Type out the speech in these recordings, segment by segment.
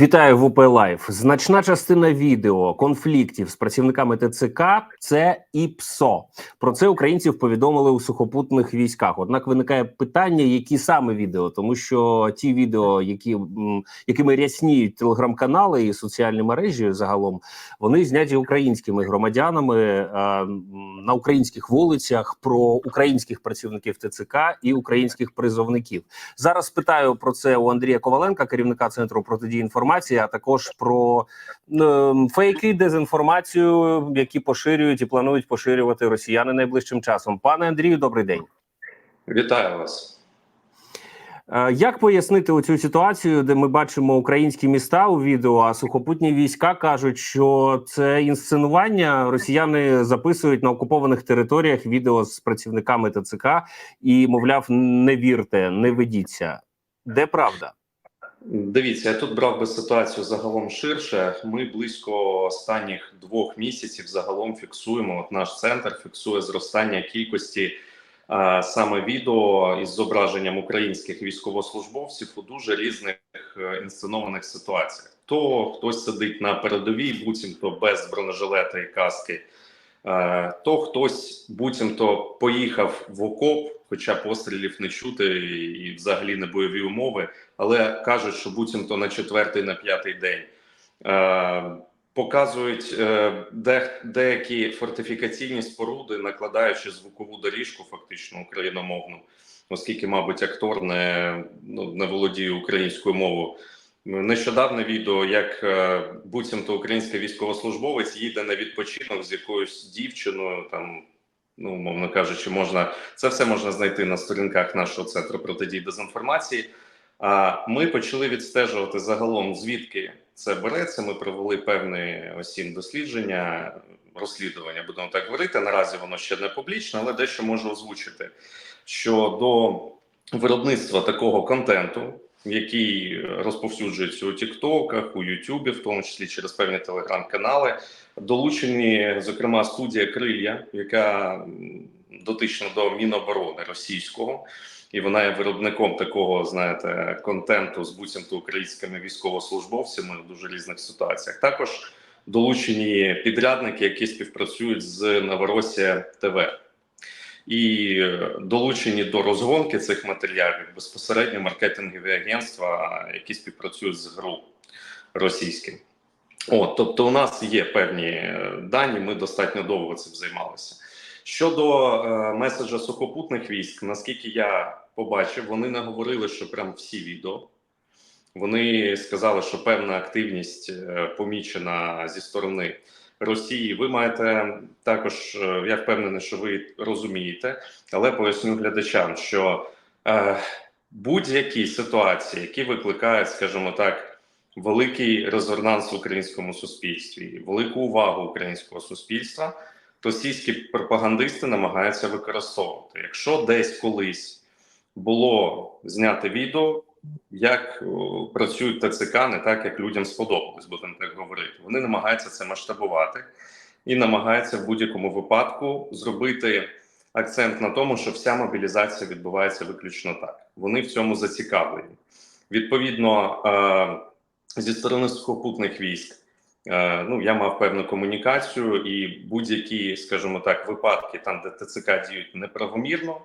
Вітаю в УП Лайф. Значна частина відео конфліктів з працівниками ТЦК це і ПСО. Про це українців повідомили у сухопутних військах. Однак виникає питання, які саме відео, тому що ті відео, які якими рясніють телеграм-канали і соціальні мережі, загалом вони зняті українськими громадянами е, на українських вулицях про українських працівників ТЦК і українських призовників. Зараз питаю про це у Андрія Коваленка, керівника центру протидії інформації, а також про е, фейки, дезінформацію, які поширюють і планують поширювати росіяни найближчим часом. Пане Андрію, добрий день. Вітаю вас. Е, Як пояснити оцю ситуацію, де ми бачимо українські міста у відео, а сухопутні війська кажуть, що це інсценування росіяни записують на окупованих територіях відео з працівниками ТЦК і, мовляв, не вірте, не ведіться. Де правда? Дивіться, я тут брав би ситуацію загалом ширше. Ми близько останніх двох місяців загалом фіксуємо. От наш центр фіксує зростання кількості а, саме відео із зображенням українських військовослужбовців у дуже різних е, інсценованих ситуаціях. То хтось сидить на передовій, буцімто без бронежилета і каски. Е, То хтось буцімто поїхав в окоп, хоча пострілів не чути і взагалі не бойові умови, але кажуть, що буцімто на четвертий, на п'ятий день. Е, Показують е, де, деякі фортифікаційні споруди, накладаючи звукову доріжку, фактично україномовну, оскільки, мабуть, актор не, ну, не володіє українською мовою. Нещодавне відео, як е, буцімто український військовослужбовець їде на відпочинок з якоюсь дівчиною, там, ну, мовно кажучи, можна це все можна знайти на сторінках нашого центру протидії дезінформації. А ми почали відстежувати загалом, звідки це береться. Ми провели певне осінь дослідження, розслідування, будемо так говорити. Наразі воно ще не публічне, але дещо можу озвучити. Що до виробництва такого контенту, який розповсюджується у Тіктоках, у Ютубі, в тому числі через певні телеграм-канали, долучені, зокрема, студія Крилья, яка дотична до Міноборони російського і вона є виробником такого, знаєте, контенту з буцімто українськими військовослужбовцями в дуже різних ситуаціях. Також долучені підрядники, які співпрацюють з Новоросія ТВ. І е, долучені до розгонки цих матеріалів безпосередньо маркетингові агентства, які співпрацюють з ГРУ російським. От, тобто, у нас є певні е, дані, ми достатньо довго цим займалися. Щодо е, меседжа сухопутних військ, наскільки я побачив, вони не говорили, що прям всі відео. Вони сказали, що певна активність е, помічена зі сторони Росії. Ви маєте також, е, я впевнений, що ви розумієте, але поясню глядачам, що е, будь-які ситуації, які викликають, скажімо так, великий резонанс в українському суспільстві, велику увагу українського суспільства, російські пропагандисти намагаються використовувати. Якщо десь колись було знято відео, як працюють ТЦК, не так як людям сподобалось, будемо так говорити. Вони намагаються це масштабувати і намагаються в будь-якому випадку зробити акцент на тому, що вся мобілізація відбувається виключно так. Вони в цьому зацікавлені. Відповідно, е, зі сторони сухопутних військ. Е, Ну, я мав певну комунікацію, і будь-які, скажімо так, випадки, там де ТЦК діють неправомірно,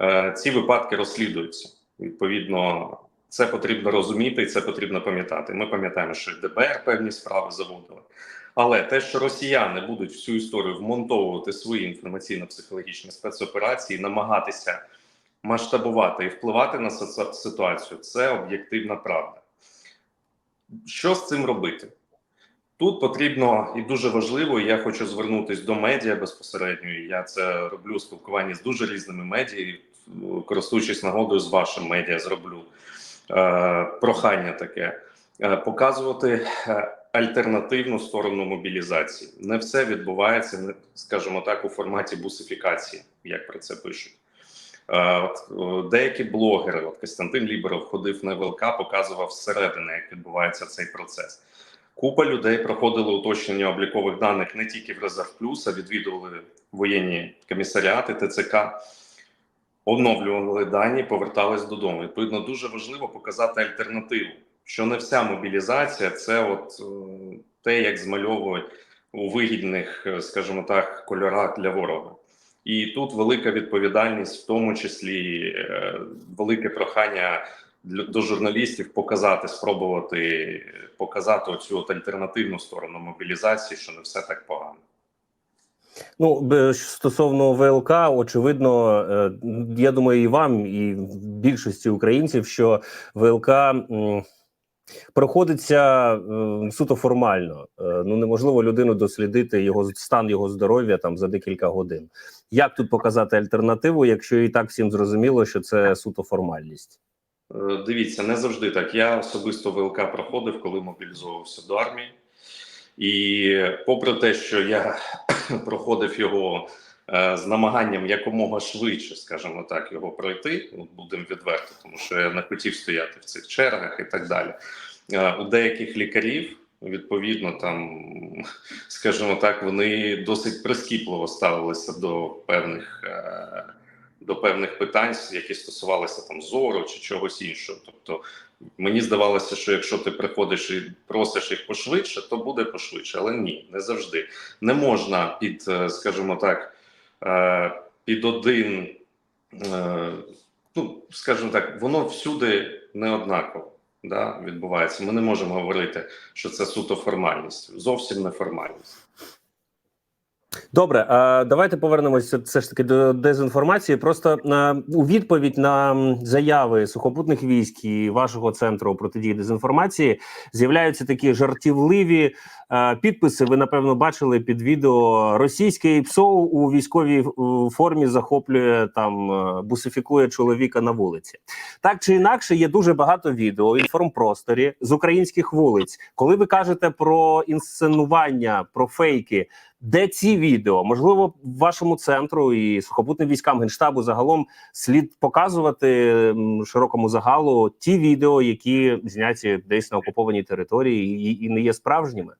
е, ці випадки розслідуються. Відповідно, це потрібно розуміти і це потрібно пам'ятати. Ми пам'ятаємо, що ДБР певні справи заводили. Але те, що росіяни будуть в цю історію вмонтовувати свої інформаційно-психологічні спецоперації, намагатися масштабувати і впливати на ситуацію, це об'єктивна правда. Що з цим робити? Тут потрібно і дуже важливо, і я хочу звернутися до медіа безпосередньо. Я це роблю у спілкуванні з дуже різними медіа, користуючись нагодою з вашим медіа, зроблю е, прохання таке е, показувати е, альтернативну сторону мобілізації. Не все відбувається, не- скажімо так, у форматі бусифікації, як про це пишуть. Е, От, деякі блогери, от Костянтин Ліберов ходив на ВЛК, показував зсередини, як відбувається цей процес. Купа людей проходили уточнення облікових даних не тільки в Резерв Плюс, а відвідували воєнні комісаріати ТЦК, оновлювали дані, повертались додому. Відповідно, дуже важливо показати альтернативу що не вся мобілізація це от е, те, як змальовують у вигідних, е, скажімо так, кольорах для ворога. І тут велика відповідальність, в тому числі е, велике прохання до журналістів показати, спробувати показати оцю от альтернативну сторону мобілізації, що не все так погано. Ну, стосовно ВЛК, очевидно, е, я думаю, і вам, і більшості українців, що ВЛК проходиться суто формально. Е, Ну неможливо людину дослідити його стан його здоров'я там за декілька годин. Як тут показати альтернативу, якщо і так всім зрозуміло, що це суто формальність? Е, Дивіться, не завжди так. Я особисто ВЛК проходив, коли мобілізовувався до армії. І попри те, що я проходив його е, з намаганням якомога швидше, скажімо так, його пройти, будемо відверто, тому що я не хотів стояти в цих чергах і так далі. Е, у деяких лікарів, відповідно, там, скажімо так, вони досить прискіпливо ставилися до певних. Е, до певних питань, які стосувалися там зору чи чогось іншого. Тобто мені здавалося, що якщо ти приходиш і просиш їх пошвидше, то буде пошвидше, але ні, не завжди. Не можна під, е, скажімо так, е, під один, е, ну скажімо так, воно всюди не однаково. Да, відбувається. Ми не можемо говорити, що це суто формальність, зовсім не формальність. Добре, а давайте повернемося все ж таки до дезінформації. Просто на у відповідь на заяви сухопутних військ і вашого центру протидії дезінформації з'являються такі жартівливі е, підписи. Ви напевно бачили під відео російське ПСО у військовій е, формі захоплює там е, бусифікує чоловіка на вулиці. Так чи інакше, є дуже багато відео інформпросторі з українських вулиць. Коли ви кажете про інсценування, про фейки. Де ці відео? Можливо, вашому центру і сухопутним військам генштабу загалом слід показувати широкому загалу ті відео, які зняті десь на окупованій території, і, і не є справжніми.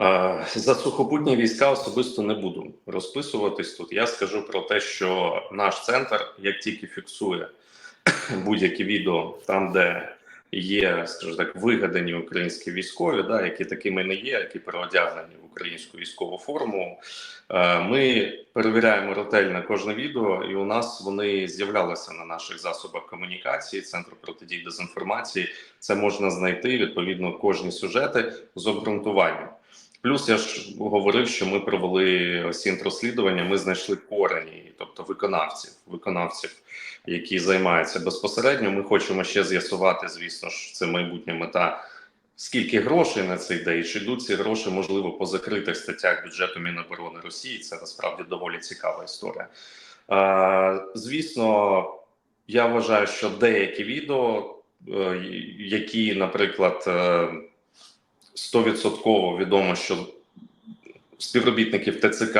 Е, За сухопутні війська особисто не буду розписуватись тут. Я скажу про те, що наш центр, як тільки фіксує будь-які відео, там, де є, скажімо так, вигадані українські військові, да, які такими не є, які переодягнені в українську військову форму. е, Ми перевіряємо ретельно кожне відео, і у нас вони з'являлися на наших засобах комунікації, центру протидії дезінформації. Це можна знайти відповідно кожні сюжети з обґрунтуванням. Плюс я ж говорив, що ми провели ось інтрозслідування, Ми знайшли корені, тобто виконавців, виконавців, які займаються безпосередньо. Ми хочемо ще з'ясувати, звісно ж, це майбутня мета. Скільки грошей на це йде, і чи йдуть ці гроші, можливо, по закритих статтях бюджету Міноборони Росії? Це насправді доволі цікава історія. Е, звісно, я вважаю, що деякі відео, е, які, наприклад, е, стовідсотково відомо, що співробітників ТЦК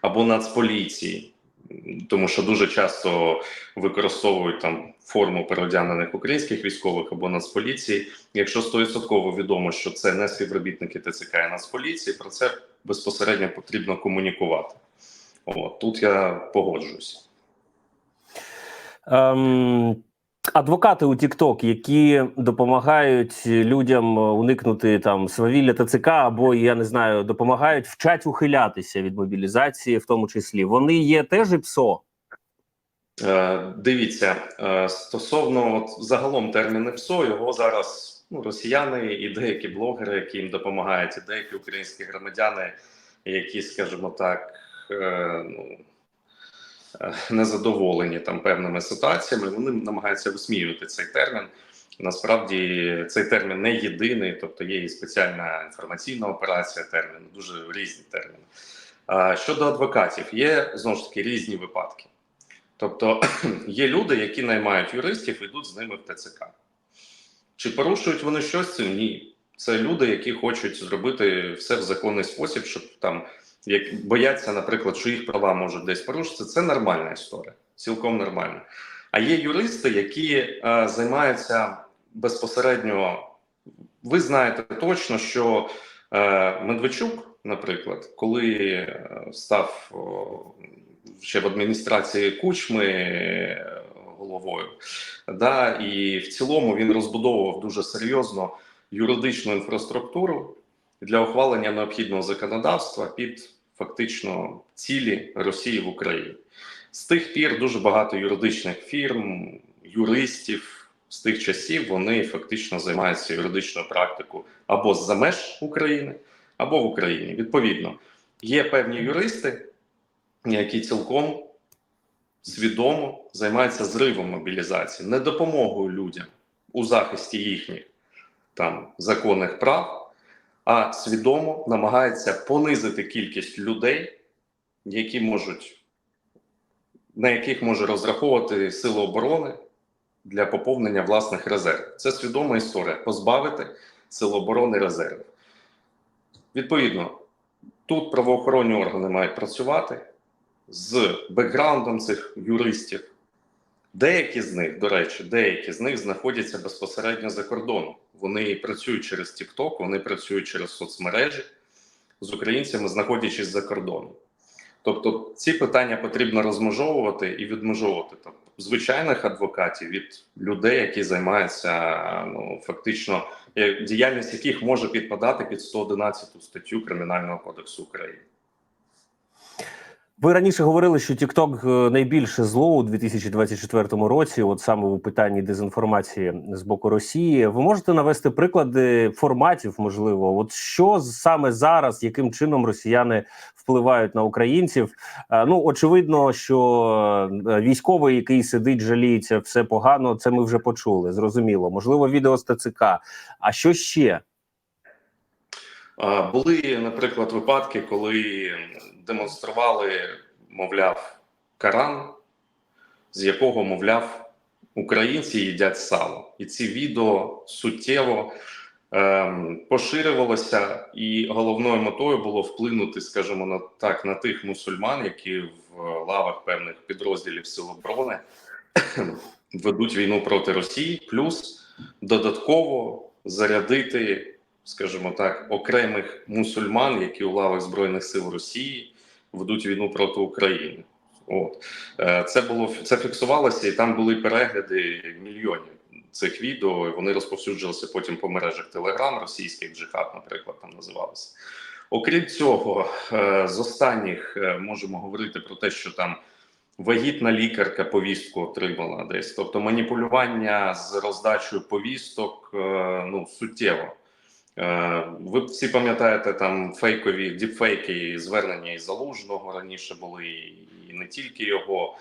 або Нацполіції, тому що дуже часто використовують там форму переодягнених українських військових або Нацполіції. Якщо стовідсотково відомо, що це не співробітники ТЦК і Нацполіції, про це безпосередньо потрібно комунікувати. От тут я погоджуюся. Ем, адвокати у TikTok, які допомагають людям уникнути там свавілля ТЦК, або я не знаю, допомагають вчать ухилятися від мобілізації, в тому числі, вони є теж і ПСО. Е, Дивіться, е, стосовно от, загалом терміни ПСО, його зараз ну, росіяни і деякі блогери, які їм допомагають, і деякі українські громадяни, які, скажімо так, е, ну, е, незадоволені там певними ситуаціями, вони намагаються висміювати цей термін. Насправді цей термін не єдиний, тобто є і спеціальна інформаційна операція, термін, дуже різні терміни. Щодо адвокатів, є знову ж таки різні випадки. Тобто є люди, які наймають юристів йдуть з ними в ТЦК. Чи порушують вони щось? Ні. Це люди, які хочуть зробити все в законний спосіб, щоб там як бояться, наприклад, що їх права можуть десь порушитися. Це нормальна історія, цілком нормальна. А є юристи, які е, займаються безпосередньо. Ви знаєте точно, що е, Медведчук, наприклад, коли е, став о, ще в адміністрації Кучми е, головою. Да, і в цілому він розбудовував дуже серйозно юридичну інфраструктуру для ухвалення необхідного законодавства під фактично цілі Росії в Україні. З тих пір дуже багато юридичних фірм, юристів з тих часів вони фактично займаються юридичною практикою або з-за меж України, або в Україні. Відповідно, є певні юристи, які цілком свідомо займаються зривом мобілізації, не допомогою людям у захисті їхніх там законних прав, а свідомо намагаються понизити кількість людей, які можуть, на яких може розраховувати сили оборони для поповнення власних резервів. Це свідома історія позбавити сил оборони резервів. Відповідно, тут правоохоронні органи мають працювати з бекграундом цих юристів. Деякі з них, до речі, деякі з них знаходяться безпосередньо за кордоном. Вони працюють через TikTok, вони працюють через соцмережі з українцями, знаходячись за кордоном. Тобто ці питання потрібно розмежовувати і відмежовувати там, звичайних адвокатів від людей, які займаються ну фактично е, діяльність яких може підпадати під 111 статтю Кримінального кодексу України. Ви раніше говорили, що TikTok найбільше зло у 2024 році, от саме у питанні дезінформації з боку Росії. Ви можете навести приклади форматів, можливо, от що саме зараз, яким чином росіяни впливають на українців? Е, Ну очевидно, що е, військовий, який сидить, жаліється, все погано. Це ми вже почули. Зрозуміло. Можливо, відео з ТЦК. А що ще? Були, наприклад, випадки, коли демонстрували, мовляв, Коран, з якого, мовляв, українці їдять сало. І ці відео суттєво ем, поширювалося, і головною метою було вплинути, скажімо, на так, на тих мусульман, які в лавах певних підрозділів Сил оборони ведуть війну проти Росії, плюс додатково зарядити скажімо так, окремих мусульман, які у лавах Збройних сил Росії ведуть війну проти України. От Е, це було це фіксувалося, і там були перегляди мільйонів цих відео. і Вони розповсюджувалися потім по мережах Телеграм, російських джихад, наприклад, там називалися. Окрім цього, е, з останніх е, можемо говорити про те, що там вагітна лікарка повістку отримала десь, тобто маніпулювання з роздачею повісток ну суттєво. Е, Ви всі пам'ятаєте там фейкові діпфейки звернення із Залужного раніше були, і не тільки його.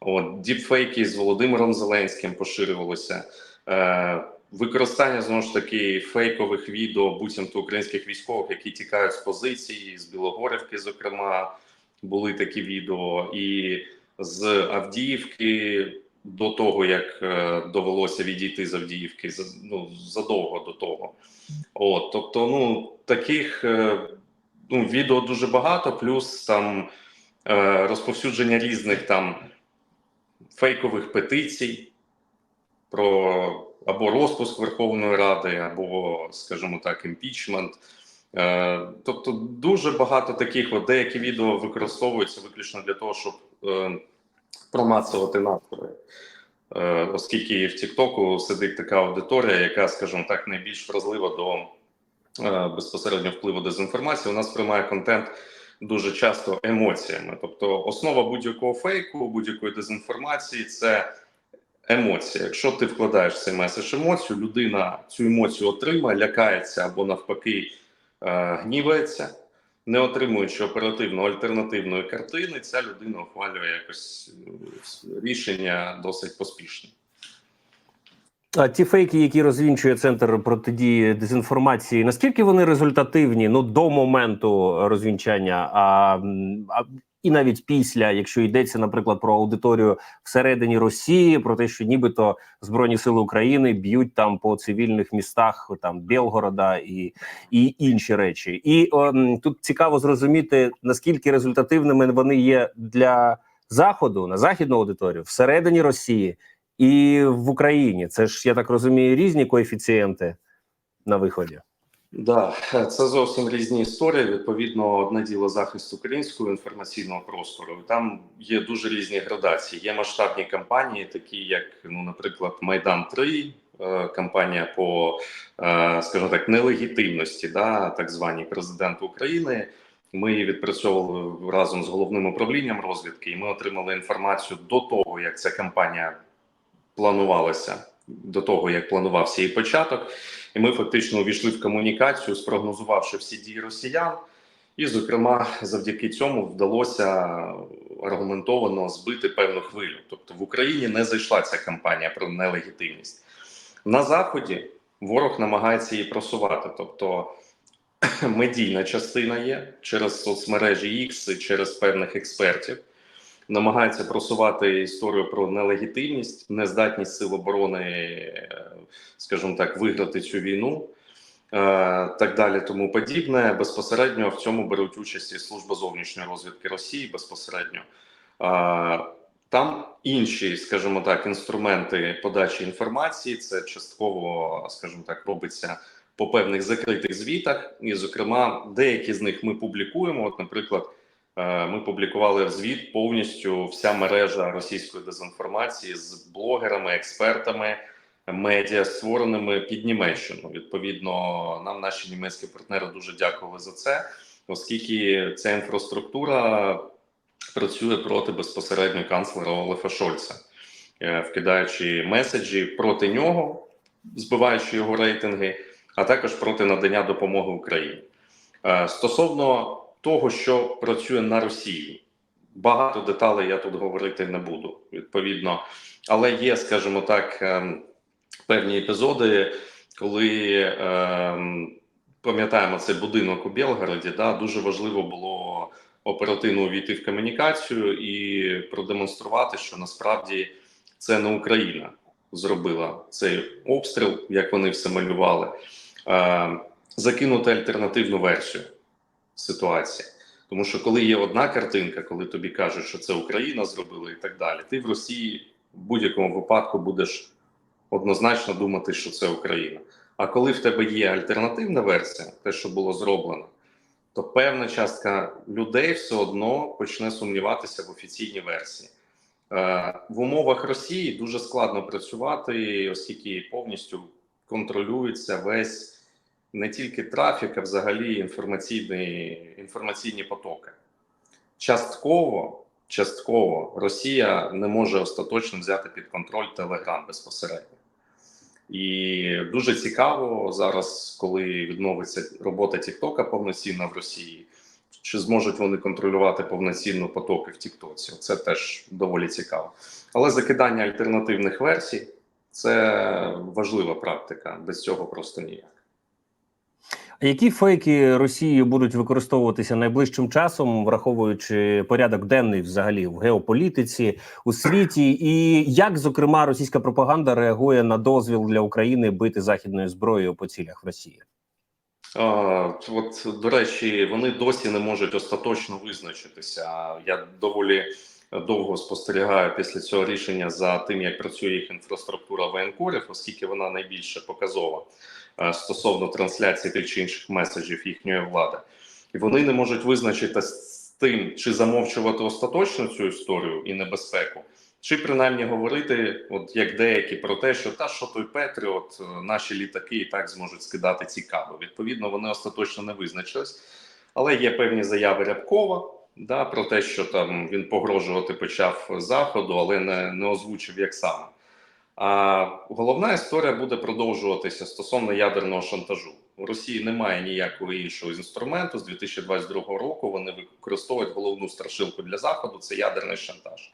От діпфейки з Володимиром Зеленським поширювалося. Е, Використання знову ж таки фейкових відео, буцімто українських військових, які тікають з позиції, з Білогорівки, зокрема, були такі відео, і з Авдіївки до того, як е, довелося відійти з Авдіївки, ну, задовго до того. От, тобто, ну таких е, ну, відео дуже багато, плюс там е, розповсюдження різних там фейкових петицій про або розпуск Верховної Ради, або, скажімо так, імпічмент. Тобто, дуже багато таких от деякі відео використовуються виключно для того, щоб промацувати настрої. Е, оскільки в Тіктоку сидить така аудиторія, яка, скажімо так, найбільш вразлива до е, безпосередньо впливу дезінформації, вона сприймає контент дуже часто емоціями. Тобто, основа будь-якого фейку, будь-якої дезінформації це емоція. Якщо ти вкладаєш в цей меседж емоцію, людина цю емоцію отримає, лякається або навпаки е, гнівається. Не отримуючи оперативно альтернативної картини, ця людина ухвалює якось е, рішення досить поспішне. А ті фейки, які розвінчує центр протидії дезінформації, наскільки вони результативні ну до моменту розвінчання, а, а і навіть після, якщо йдеться, наприклад, про аудиторію всередині Росії, про те, що нібито збройні сили України б'ють там по цивільних містах, там Білгорода і, і інші речі, і о, тут цікаво зрозуміти наскільки результативними вони є для заходу на західну аудиторію всередині Росії. І в Україні це ж я так розумію різні коефіцієнти на виході. Да, це зовсім різні історії. Відповідно, одне діло захист українського інформаційного простору. Там є дуже різні градації. Є масштабні кампанії, такі як, ну, наприклад, Майдан 3 е, кампанія по, е, скажімо так, нелегітимності, да, так званій президенту України. Ми її відпрацьовували разом з головним управлінням розвідки, і ми отримали інформацію до того, як ця кампанія планувалася, до того як планувався її початок. І ми фактично увійшли в комунікацію, спрогнозувавши всі дії росіян. І, зокрема, завдяки цьому вдалося аргументовано збити певну хвилю. Тобто в Україні не зайшла ця кампанія про нелегітимність. На Заході ворог намагається її просувати. Тобто медійна частина є через соцмережі X, через певних експертів. Намагається просувати історію про нелегітимність, нездатність сил оборони, е, скажімо так, виграти цю війну, е, так далі, тому подібне. Безпосередньо в цьому беруть участь і служба зовнішньої розвідки Росії безпосередньо. Там інші, скажімо так, інструменти подачі інформації. Це частково, скажімо так, робиться по певних закритих звітах, і, зокрема, деякі з них ми публікуємо. От, наприклад. Е, Ми публікували звіт повністю вся мережа російської дезінформації з блогерами, експертами, медіа, створеними під Німеччину. Відповідно, нам наші німецькі партнери дуже дякували за це, оскільки ця інфраструктура працює проти безпосередньо канцлера Олефа Шольца, е, вкидаючи меседжі проти нього, збиваючи його рейтинги, а також проти надання допомоги Україні. Е, Стосовно того, що працює на Росії. Багато деталей я тут говорити не буду, відповідно. Але є, скажімо так, ем, певні епізоди, коли ем, пам'ятаємо цей будинок у Білгороді, да, дуже важливо було оперативно увійти в комунікацію і продемонструвати, що насправді це не Україна зробила цей обстріл, як вони все малювали, Ем, закинути альтернативну версію ситуації. Тому що коли є одна картинка, коли тобі кажуть, що це Україна зробила і так далі, ти в Росії в будь-якому випадку будеш однозначно думати, що це Україна. А коли в тебе є альтернативна версія, те, що було зроблено, то певна частка людей все одно почне сумніватися в офіційній версії. Е, в умовах Росії дуже складно працювати, оскільки повністю контролюється весь не тільки трафік, а взагалі інформаційні, інформаційні потоки. Частково, частково Росія не може остаточно взяти під контроль Телеграм безпосередньо. І дуже цікаво зараз, коли відновиться робота Тіктока повноцінна в Росії, чи зможуть вони контролювати повноцінно потоки в Тіктоці? Це теж доволі цікаво. Але закидання альтернативних версій це важлива практика. Без цього просто ніяк. А які фейки Росії будуть використовуватися найближчим часом, враховуючи порядок денний взагалі в геополітиці у світі, і як зокрема російська пропаганда реагує на дозвіл для України бити західною зброєю по цілях Росії? А, от до речі, вони досі не можуть остаточно визначитися. Я доволі довго спостерігаю після цього рішення за тим, як працює їх інфраструктура воєнкорів, оскільки вона найбільше показова е, стосовно трансляції тих чи інших меседжів їхньої влади, і вони не можуть визначити з тим, чи замовчувати остаточно цю історію і небезпеку, чи принаймні говорити, от як деякі, про те, що та що той Петріот, е, наші літаки і так зможуть скидати ці каби. Відповідно, вони остаточно не визначились, але є певні заяви Рябкова. Да, про те, що там він погрожувати почав заходу, але не, не озвучив як саме. А головна історія буде продовжуватися стосовно ядерного шантажу. У Росії немає ніякого іншого інструменту. З 2022 року вони використовують головну страшилку для заходу це ядерний шантаж.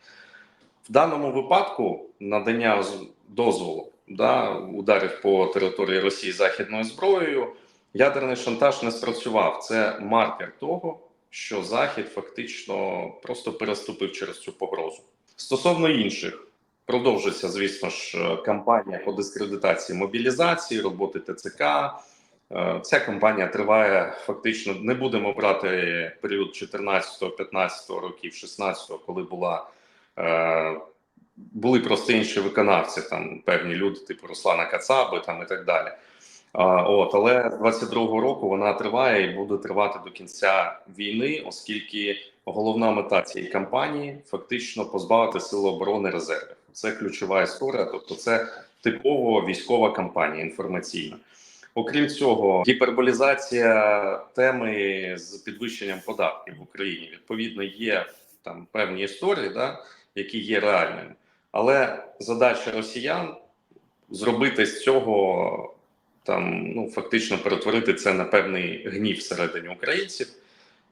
В даному випадку надання дозволу да, ударів по території Росії західною зброєю. Ядерний шантаж не спрацював. Це маркер того що Захід фактично просто переступив через цю погрозу. Стосовно інших, продовжується, звісно ж, кампанія по дискредитації мобілізації, роботи ТЦК. Е, Ця кампанія триває фактично. Не будемо брати період 14-15 років, 16-го, коли була е, були просто інші виконавці, там певні люди, типу Руслана Кацаби, там і так далі. От, але з 22-го року вона триває і буде тривати до кінця війни, оскільки головна мета цієї кампанії фактично позбавити сили оборони резервів. Це ключова історія, тобто це типово військова кампанія інформаційна. Окрім цього, гіперболізація теми з підвищенням податків в Україні відповідно є там певні історії, да, які є реальними. Але задача росіян зробити з цього там ну фактично перетворити це на певний гнів всередині українців,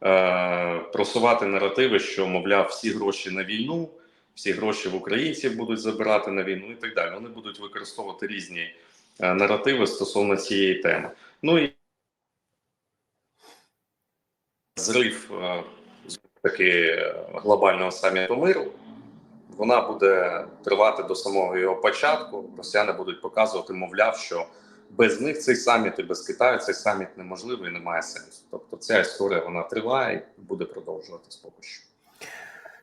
е, просувати наративи, що мовляв, всі гроші на війну, всі гроші в українців будуть забирати на війну і так далі. Вони будуть використовувати різні е, наративи стосовно цієї теми. Ну і зрив е, таки е, глобального саміту миру. Вона буде тривати до самого його початку. Росіяни будуть показувати, мовляв, що без них цей саміт і без Китаю цей саміт неможливий і немає сенсу. Тобто, ця історія вона триває і буде продовжуватись поки що.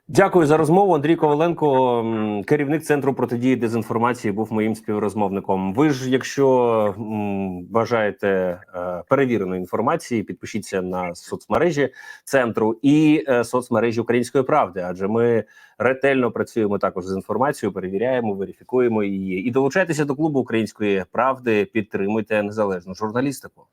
Дякую за розмову. Андрій Коваленко, керівник центру протидії дезінформації, був моїм співрозмовником. Ви ж, якщо бажаєте е, перевіреної інформації, підпишіться на соцмережі центру і е, соцмережі Української правди, адже ми ретельно працюємо також з інформацією, перевіряємо, верифікуємо її. І долучайтеся до клубу Української правди. Підтримуйте незалежну журналістику.